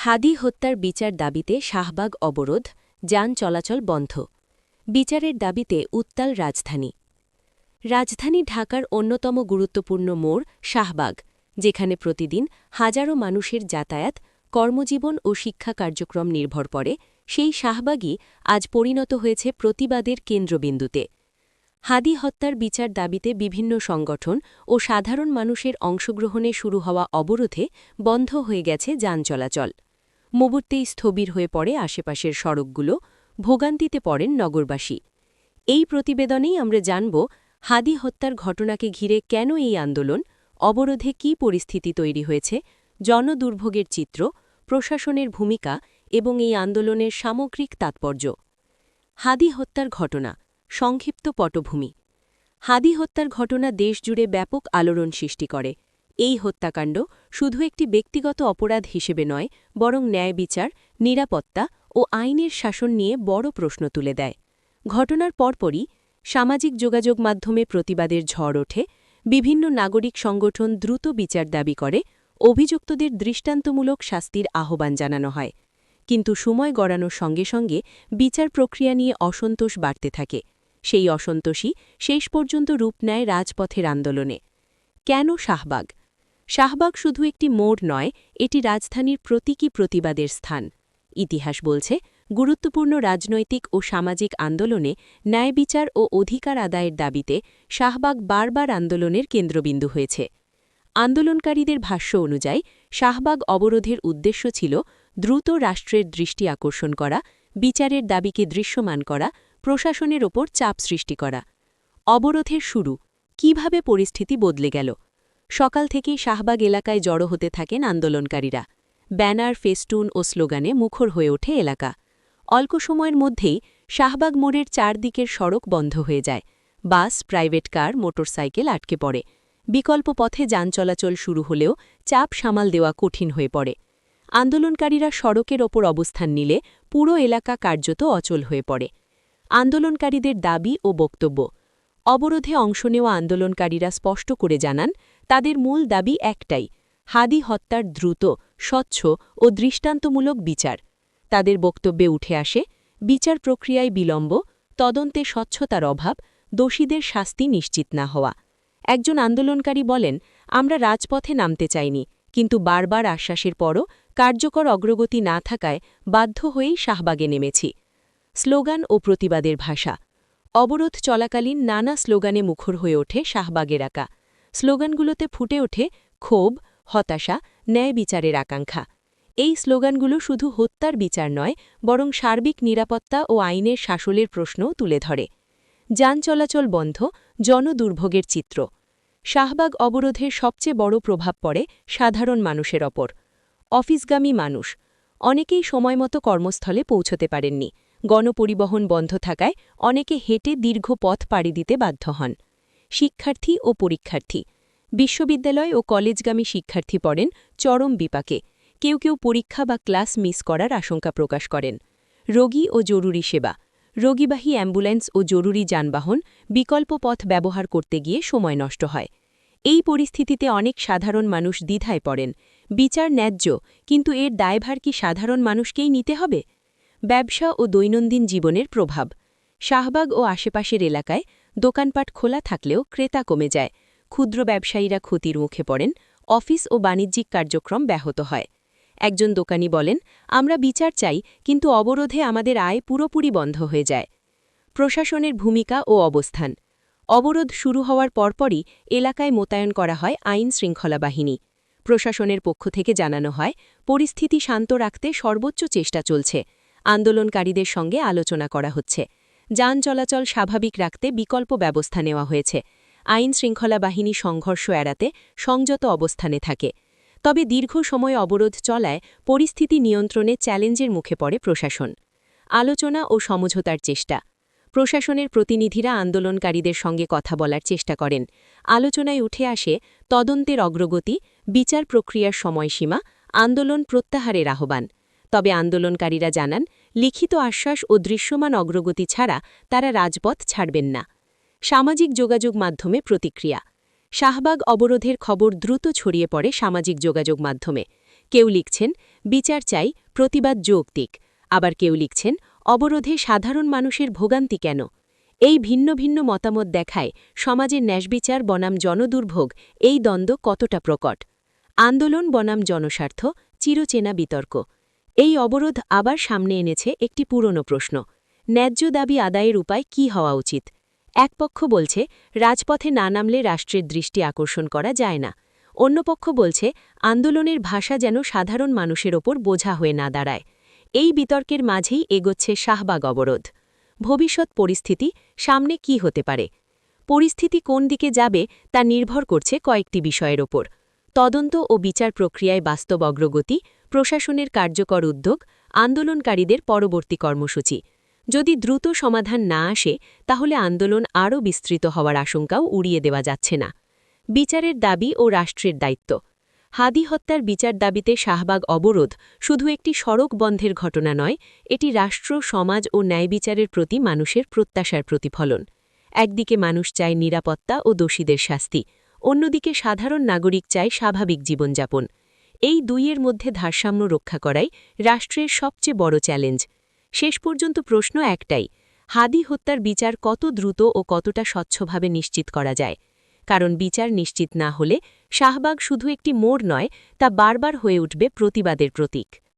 হাদি হত্যার বিচার দাবিতে শাহবাগ অবরোধ, যান চলাচল বন্ধ। বিচারের দাবিতে উত্তাল রাজধানী। রাজধানী ঢাকার অন্যতম গুরুত্বপূর্ণ মোড় শাহবাগ, যেখানে প্রতিদিন হাজারো মানুষের যাতায়াত, কর্মজীবন ও শিক্ষা কার্যক্রম নির্ভর করে, সেই শাহবাগই আজ পরিণত হয়েছে প্রতিবাদের কেন্দ্রবিন্দুতে। হাদি হত্যার বিচার দাবিতে বিভিন্ন সংগঠন ও সাধারণ মানুষের অংশগ্রহণে শুরু হওয়া অবরোধে বন্ধ হয়ে গেছে যান চলাচল। মুহূর্তেই স্থবির হয়ে পড়ে আশেপাশের সড়কগুলো, ভোগান্তিতে পড়েন নগরবাসী। এই প্রতিবেদনেই আমরা জানব হাদি হত্যার ঘটনাকে ঘিরে কেন এই আন্দোলন, অবরোধে কী পরিস্থিতি তৈরি হয়েছে, জনদুর্ভোগের চিত্র, প্রশাসনের ভূমিকা এবং এই আন্দোলনের সামগ্রিক তাৎপর্য। হাদি হত্যার ঘটনা, সংক্ষিপ্ত পটভূমি। হাদি হত্যার ঘটনা দেশজুড়ে ব্যাপক আলোড়ন সৃষ্টি করে। এই হত্যাকাণ্ড শুধু একটি ব্যক্তিগত অপরাধ হিসেবে নয়, বরং ন্যায় বিচার, নিরাপত্তা ও আইনের শাসন নিয়ে বড় প্রশ্ন তুলে দেয়। ঘটনার পরপরই সামাজিক যোগাযোগ মাধ্যমে প্রতিবাদের ঝড় ওঠে, বিভিন্ন নাগরিক সংগঠন দ্রুত বিচার দাবি করে, অভিযুক্তদের দৃষ্টান্তমূলক শাস্তির আহ্বান জানানো হয়। কিন্তু সময় গড়ানোর সঙ্গে সঙ্গে বিচার প্রক্রিয়া নিয়ে অসন্তোষ বাড়তে থাকে। সেই অসন্তোষই শেষ পর্যন্ত রূপ নেয় রাজপথের আন্দোলনে। কেন শাহবাগ? শাহবাগ শুধু একটি মোড় নয়, এটি রাজধানীর প্রতীকী প্রতিবাদের স্থান। ইতিহাস বলছে, গুরুত্বপূর্ণ রাজনৈতিক ও সামাজিক আন্দোলনে ন্যায় বিচার ও অধিকার আদায়ের দাবিতে শাহবাগ বারবার আন্দোলনের কেন্দ্রবিন্দু হয়েছে। আন্দোলনকারীদের ভাষ্য অনুযায়ী, শাহবাগ অবরোধের উদ্দেশ্য ছিল দ্রুত রাষ্ট্রের দৃষ্টি আকর্ষণ করা, বিচারের দাবিকে দৃশ্যমান করা, প্রশাসনের ওপর চাপ সৃষ্টি করা। অবরোধের শুরু। কীভাবে পরিস্থিতি বদলে গেল? সকাল থেকেই শাহবাগ এলাকায় জড়ো হতে থাকেন আন্দোলনকারীরা। ব্যানার, ফেস্টুন ও স্লোগানে মুখর হয়ে ওঠে এলাকা। অল্প সময়ের মধ্যেই শাহবাগ মোড়ের চারদিকের সড়ক বন্ধ হয়ে যায়। বাস, প্রাইভেট কার, মোটরসাইকেল আটকে পড়ে। বিকল্প পথে যান চলাচল শুরু হলেও চাপ সামাল দেওয়া কঠিন হয়ে পড়ে। আন্দোলনকারীরা সড়কের ওপর অবস্থান নিলে পুরো এলাকা কার্যত অচল হয়ে পড়ে। আন্দোলনকারীদের দাবি ও বক্তব্য। অবরোধে অংশ নেওয়া আন্দোলনকারীরা স্পষ্ট করে জানান তাদের মূল দাবি একটাই, হাদি হত্যার দ্রুত, স্বচ্ছ ও দৃষ্টান্তমূলক বিচার। তাদের বক্তব্যে উঠে আসে, বিচার প্রক্রিয়ায় বিলম্ব, তদন্তে স্বচ্ছতার অভাব, দোষীদের শাস্তি নিশ্চিত না হওয়া। একজন আন্দোলনকারী বলেন, আমরা রাজপথে নামতে চাইনি, কিন্তু বারবার আশ্বাসের পরও কার্যকর অগ্রগতি না থাকায় বাধ্য হয়েই শাহবাগে নেমেছি। স্লোগান ও প্রতিবাদের ভাষা। অবরোধ চলাকালীন নানা স্লোগানে মুখর হয়ে ওঠে শাহবাগ এলাকা স্লোগানগুলোতে ফুটে ওঠে ক্ষোভ, হতাশা, ন্যায় বিচারের আকাঙ্ক্ষা। এই স্লোগানগুলো শুধু হত্যার বিচার নয়, বরং সার্বিক নিরাপত্তা ও আইনের শাসলের প্রশ্নও তুলে ধরে। যান চলাচল বন্ধ, জনদুর্ভোগের চিত্র। শাহবাগ অবরোধের সবচেয়ে বড় প্রভাব পড়ে সাধারণ মানুষের ওপর। অফিসগামী মানুষ। অনেকেই সময়মতো কর্মস্থলে পৌঁছতে পারেননি। গণপরিবহন বন্ধ থাকায় অনেকে হেঁটে দীর্ঘ পথ পাড়ি দিতে বাধ্য হন। শিক্ষার্থী ও পরীক্ষার্থী। বিশ্ববিদ্যালয় ও কলেজগামী শিক্ষার্থী পড়েন চরম বিপাকে। কেউ কেউ পরীক্ষা বা ক্লাস মিস করার আশঙ্কা প্রকাশ করেন। রোগী ও জরুরি সেবা। রোগীবাহী অ্যাম্বুলেন্স ও জরুরি যানবাহন বিকল্প পথ ব্যবহার করতে গিয়ে সময় নষ্ট হয়। এই পরিস্থিতিতে অনেক সাধারণ মানুষ দ্বিধায় পড়েন। বিচার ন্যায্য, কিন্তু এর দায়ভার কি সাধারণ মানুষকেই নিতে হবে? ব্যবসা ও দৈনন্দিন জীবনের প্রভাব। শাহবাগ ও আশেপাশের এলাকায় দোকানপাট খোলা থাকলেও ক্রেতা কমে যায়। ক্ষুদ্র ব্যবসায়ীরা ক্ষতির মুখে পড়েন। অফিস ও বাণিজ্যিক কার্যক্রম ব্যাহত হয়। একজন দোকানি বলেন, আমরা বিচার চাই, কিন্তু অবরোধে আমাদের আয় পুরোপুরি বন্ধ হয়ে যায়। প্রশাসনের ভূমিকা ও অবস্থান। অবরোধ শুরু হওয়ার পরপরই এলাকায় মোতায়েন করা হয় আইন শৃঙ্খলা বাহিনী। প্রশাসনের পক্ষ থেকে জানানো হয়, পরিস্থিতি শান্ত রাখতে সর্বোচ্চ চেষ্টা চলছে। আন্দোলনকারীদের সঙ্গে আলোচনা করা হচ্ছে। যান চলাচল স্বাভাবিক রাখতে বিকল্প ব্যবস্থা নেওয়া হয়েছে। আইন শৃঙ্খলা বাহিনী সংঘর্ষ এড়াতে সংযত অবস্থানে থাকে। তবে দীর্ঘ সময় অবরোধ চলায় পরিস্থিতি নিয়ন্ত্রণে চ্যালেঞ্জের মুখে পড়ে প্রশাসন। আলোচনা ও সমঝোতার চেষ্টা। প্রশাসনের প্রতিনিধিরা আন্দোলনকারীদের সঙ্গে কথা বলার চেষ্টা করেন। আলোচনায় উঠে আসে তদন্তের অগ্রগতি, বিচার প্রক্রিয়ার সময়সীমা, আন্দোলন প্রত্যাহারের আহ্বান। তবে আন্দোলনকারীরা জানান লিখিত আশ্বাস ও দৃশ্যমান অগ্রগতি ছাড়া তারা রাজপথ ছাড়বেন না। সামাজিক যোগাযোগ মাধ্যমে প্রতিক্রিয়া। শাহবাগ অবরোধের খবর দ্রুত ছড়িয়ে পড়ে সামাজিক যোগাযোগ মাধ্যমে। কেউ লিখছেন, বিচার চাই, প্রতিবাদ যৌক্তিক। আবার কেউ লিখছেন, অবরোধে সাধারণ মানুষের ভোগান্তি কেন? এই ভিন্ন ভিন্ন মতামত দেখায় সমাজের ন্যাসবিচার, বনাম জনদুর্ভোগ, এই দ্বন্দ্ব কতটা প্রকট? আন্দোলন, বনাম জনস্বার্থ, চিরচেনা বিতর্ক। এই অবরোধ আবার সামনে এনেছে একটি পুরনো প্রশ্ন। ন্যায্য দাবি আদায়ের উপায় কি হওয়া উচিত? এক পক্ষ বলছে, রাজপথে না নামলে রাষ্ট্রের দৃষ্টি আকর্ষণ করা যায় না। অন্য পক্ষ বলছে, আন্দোলনের ভাষা যেন সাধারণ মানুষের ওপর বোঝা হয়ে না দাঁড়ায়। এই বিতর্কের মাঝেই এগোচ্ছে শাহবাগ অবরোধ। ভবিষ্যৎ পরিস্থিতি, সামনে কি হতে পারে? পরিস্থিতি কোন দিকে যাবে, তা নির্ভর করছে কয়েকটি বিষয়ের ওপর। তদন্ত ও বিচার প্রক্রিয়ায় বাস্তব অগ্রগতি প্রশাসনের কার্যকর উদ্যোগ আন্দোলনকারীদের পরবর্তী কর্মসূচি। যদি দ্রুত সমাধান না আসে, তাহলে আন্দোলন আরও বিস্তৃত হওয়ার আশঙ্কাও উড়িয়ে দেওয়া যাচ্ছে না। বিচারের দাবি ও রাষ্ট্রের দায়িত্ব। হাদি হত্যার বিচার দাবিতে শাহবাগ অবরোধ শুধু একটি সড়ক বন্ধের ঘটনা নয়, এটি রাষ্ট্র, সমাজ ও ন্যায়বিচারের প্রতি মানুষের প্রত্যাশার প্রতিফলন। একদিকে মানুষ চায় নিরাপত্তা ও দোষীদের শাস্তি, অন্যদিকে সাধারণ নাগরিক চায় স্বাভাবিক জীবনযাপন। এই দুইয়ের মধ্যে ভারসাম্য রক্ষা করাই রাষ্ট্রের সবচেয়ে বড় চ্যালেঞ্জ। শেষ পর্যন্ত প্রশ্ন একটাই, হাদি হত্যার বিচার কত দ্রুত ও কতটা স্বচ্ছভাবে নিশ্চিত করা যায়? কারণ বিচার নিশ্চিত না হলে শাহবাগ শুধু একটি মোড় নয়, তা বারবার হয়ে উঠবে প্রতিবাদের প্রতীক।